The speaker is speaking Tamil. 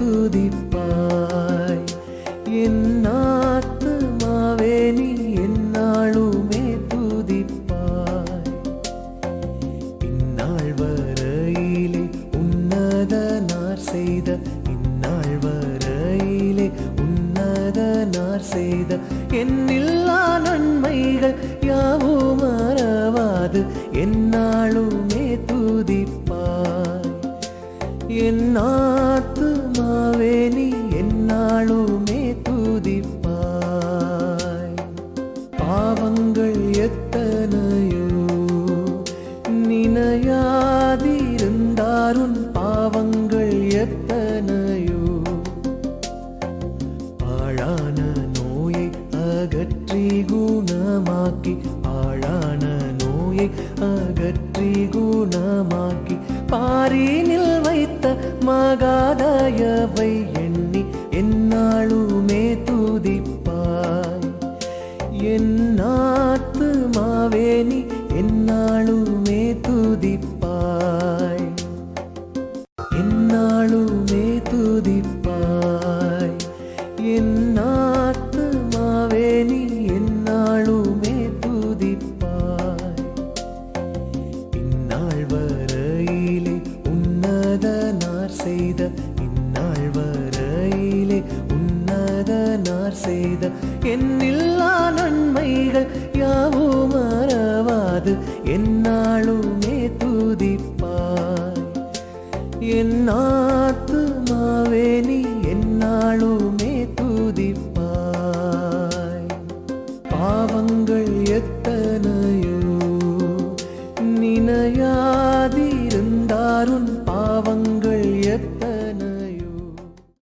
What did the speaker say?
துதிப்பாய். என் ஆத்துமாவே நீ என்னாலுமே துதிப்பாய். இந்நாள் வரையிலே உன்னதனார் செய்த இந்நாள் வரையிலே உன்னதனார் செய்த என்னில்லா நன்மைகள் யாவும் மறவாது. என் ஆத்துமாவே நீ என்னாலுமே துதிப்பாய். பாவங்கள் எத்தனையோ நினையாதிருந்தாருன் பாவங்கள் எத்தனையோ. பாழான நோயை அகற்றி குணமாக்கி பாழான நோயை அகற்றி குணமாக்கி பாரின் மகாதாயவை எண்ணி என்னாளுமே துதிப்பாய். என்னாத்து மாவேனி என்னாளுமே துதிப்பாய். என்னாளுமே துதிப்பாய். செய்த என்னில்லா நன்மைகள் யாவும் மறவாது. என்னாலுமே துதிப்பாய். என் ஆத்துமாவே நீ என்னாலுமே துதிப்பாய். பாவங்கள் எத்தனையோ நினையாதிருந்தாருன் பாவங்கள்